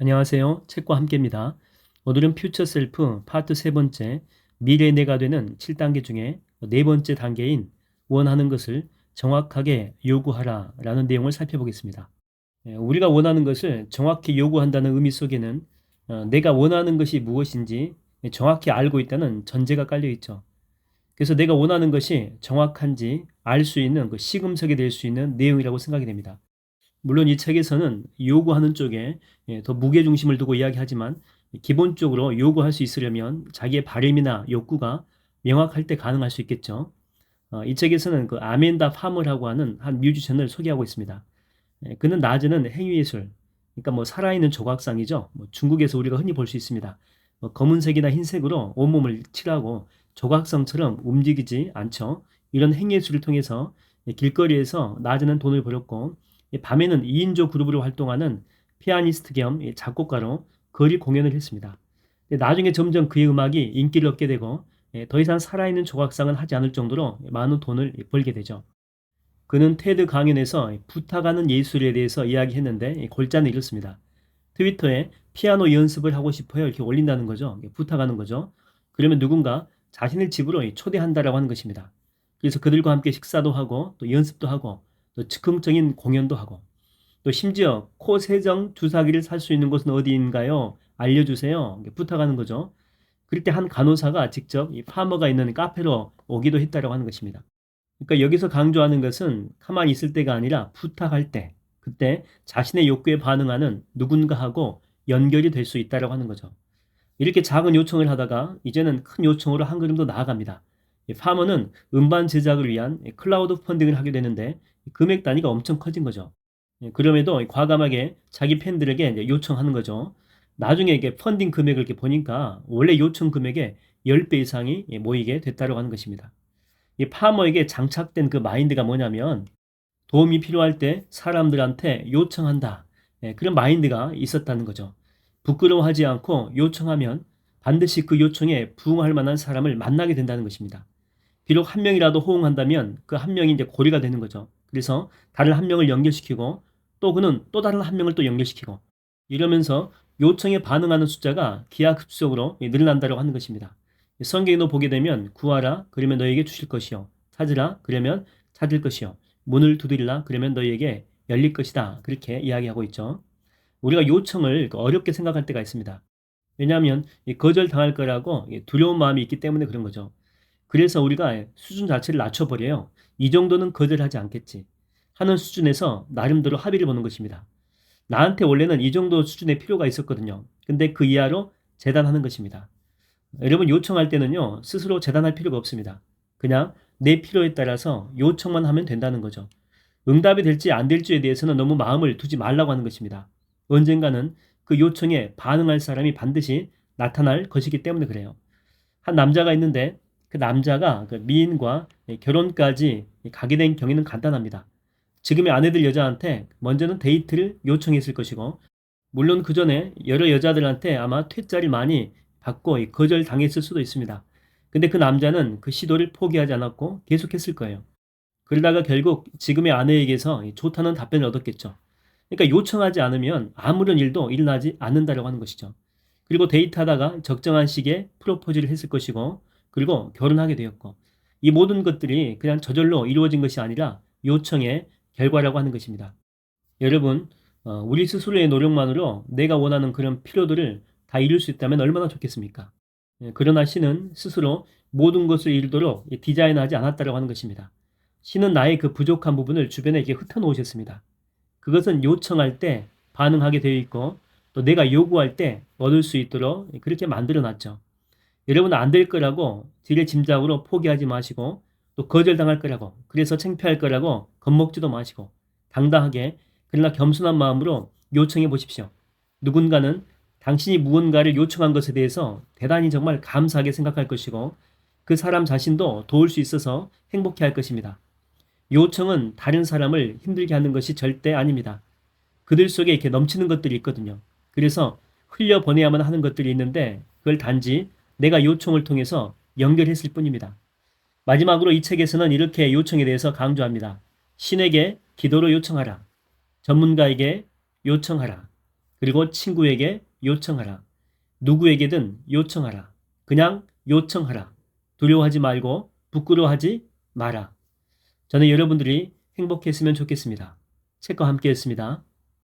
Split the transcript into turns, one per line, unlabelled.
안녕하세요. 책과 함께입니다. 오늘은 퓨처 셀프 파트 세 번째 미래 내가 되는 7단계 중에 네 번째 단계인 원하는 것을 정확하게 요구하라 라는 내용을 살펴보겠습니다. 예, 우리가 원하는 것을 정확히 요구한다는 의미 속에는 어, 내가 원하는 것이 무엇인지 정확히 알고 있다는 전제가 깔려 있죠. 그래서 내가 원하는 것이 정확한지 알 수 있는 그 시금석이 될 수 있는 내용이라고 생각이 됩니다. 물론 이 책에서는 요구하는 쪽에 예, 더 무게 중심을 두고 이야기하지만 기본적으로 요구할 수 있으려면 자기의 바램이나 욕구가 명확할 때 가능할 수 있겠죠. 어, 이 책에서는 그 아멘다 파머라고 하는 한 뮤지션을 소개하고 있습니다. 예, 그는 낮에는 행위예술, 그러니까 뭐 살아있는 조각상이죠. 뭐 중국에서 우리가 흔히 볼 수 있습니다. 뭐 검은색이나 흰색으로 온몸을 칠하고 조각상처럼 움직이지 않죠. 이런 행위예술을 통해서 길거리에서 낮에는 돈을 벌었고 밤에는 2인조 그룹으로 활동하는 피아니스트 겸 작곡가로 거리 공연을 했습니다. 나중에 점점 그의 음악이 인기를 얻게 되고 예, 더 이상 살아있는 조각상은 하지 않을 정도로 많은 돈을 벌게 되죠. 그는 테드 강연에서 부탁하는 예술에 대해서 이야기했는데 골자는 이렇습니다. 트위터에 피아노 연습을 하고 싶어요 이렇게 올린다는 거죠. 부탁하는 거죠. 그러면 누군가 자신을 집으로 초대한다라고 하는 것입니다. 그래서 그들과 함께 식사도 하고 또 연습도 하고 또 즉흥적인 공연도 하고 또 심지어 코 세정 주사기를 살 수 있는 곳은 어디인가요? 알려주세요. 부탁하는 거죠. 그럴 때 한 간호사가 직접 이 파머가 있는 카페로 오기도 했다고 하는 것입니다. 그러니까 여기서 강조하는 것은 가만히 있을 때가 아니라 부탁할 때, 그때 자신의 욕구에 반응하는 누군가하고 연결이 될 수 있다고 하는 거죠. 이렇게 작은 요청을 하다가 이제는 큰 요청으로 한 걸음 더 나아갑니다. 파머는 음반 제작을 위한 클라우드 펀딩을 하게 되는데 금액 단위가 엄청 커진 거죠. 예, 그럼에도 과감하게 자기 팬들에게 요청하는 거죠. 나중에 이게 펀딩 금액을 이렇게 보니까 원래 요청 금액의 10배 이상이 모이게 됐다고 하는 것입니다. 이 파머에게 장착된 그 마인드가 뭐냐면 도움이 필요할 때 사람들한테 요청한다. 예, 그런 마인드가 있었다는 거죠. 부끄러워하지 않고 요청하면 반드시 그 요청에 부응할 만한 사람을 만나게 된다는 것입니다. 비록 한 명이라도 호응한다면 그 한 명이 이제 고리가 되는 거죠. 그래서 다른 한 명을 연결시키고 또 그는 또 다른 한 명을 또 연결시키고 이러면서 요청에 반응하는 숫자가 기하급수적으로 늘어난다고 하는 것입니다. 성경에도 보게 되면 구하라 그러면 너에게 주실 것이요 찾으라 그러면 찾을 것이요 문을 두드리라 그러면 너에게 열릴 것이다 그렇게 이야기하고 있죠. 우리가 요청을 어렵게 생각할 때가 있습니다. 왜냐하면 거절당할 거라고 두려운 마음이 있기 때문에 그런 거죠. 그래서 우리가 수준 자체를 낮춰버려요. 이 정도는 거절하지 않겠지. 하는 수준에서 나름대로 합의를 보는 것입니다. 나한테 원래는 이 정도 수준의 필요가 있었거든요. 근데 그 이하로 재단하는 것입니다. 여러분 요청할 때는요, 스스로 재단할 필요가 없습니다. 그냥 내 필요에 따라서 요청만 하면 된다는 거죠. 응답이 될지 안 될지에 대해서는 너무 마음을 두지 말라고 하는 것입니다. 언젠가는 그 요청에 반응할 사람이 반드시 나타날 것이기 때문에 그래요. 한 남자가 있는데 그 남자가 그 미인과 결혼까지 가게 된 경위는 간단합니다. 지금의 아내들 여자한테 먼저는 데이트를 요청했을 것이고 물론 그 전에 여러 여자들한테 아마 퇴짜를 많이 받고 거절 당했을 수도 있습니다. 근데 그 남자는 그 시도를 포기하지 않았고 계속했을 거예요. 그러다가 결국 지금의 아내에게서 좋다는 답변을 얻었겠죠. 그러니까 요청하지 않으면 아무런 일도 일어나지 않는다고 하는 것이죠. 그리고 데이트하다가 적정한 시기에 프로포즈를 했을 것이고 그리고 결혼하게 되었고 이 모든 것들이 그냥 저절로 이루어진 것이 아니라 요청의 결과라고 하는 것입니다. 여러분, 어, 우리 스스로의 노력만으로 내가 원하는 그런 필요들을 다 이룰 수 있다면 얼마나 좋겠습니까? 예, 그러나 신은 스스로 모든 것을 이루도록 디자인하지 않았다고 하는 것입니다. 신은 나의 그 부족한 부분을 주변에 이렇게 흩어놓으셨습니다. 그것은 요청할 때 반응하게 되어 있고 또 내가 요구할 때 얻을 수 있도록 그렇게 만들어 놨죠. 여러분 안 될 거라고 딜의 짐작으로 포기하지 마시고 또 거절당할 거라고 그래서 창피할 거라고 겁먹지도 마시고 당당하게 그러나 겸손한 마음으로 요청해 보십시오. 누군가는 당신이 무언가를 요청한 것에 대해서 대단히 정말 감사하게 생각할 것이고 그 사람 자신도 도울 수 있어서 행복해 할 것입니다. 요청은 다른 사람을 힘들게 하는 것이 절대 아닙니다. 그들 속에 이렇게 넘치는 것들이 있거든요. 그래서 흘려보내야만 하는 것들이 있는데 그걸 단지 내가 요청을 통해서 연결했을 뿐입니다. 마지막으로 이 책에서는 이렇게 요청에 대해서 강조합니다. 신에게 기도로 요청하라. 전문가에게 요청하라. 그리고 친구에게 요청하라. 누구에게든 요청하라. 그냥 요청하라. 두려워하지 말고 부끄러워하지 마라. 저는 여러분들이 행복했으면 좋겠습니다. 책과 함께 했습니다.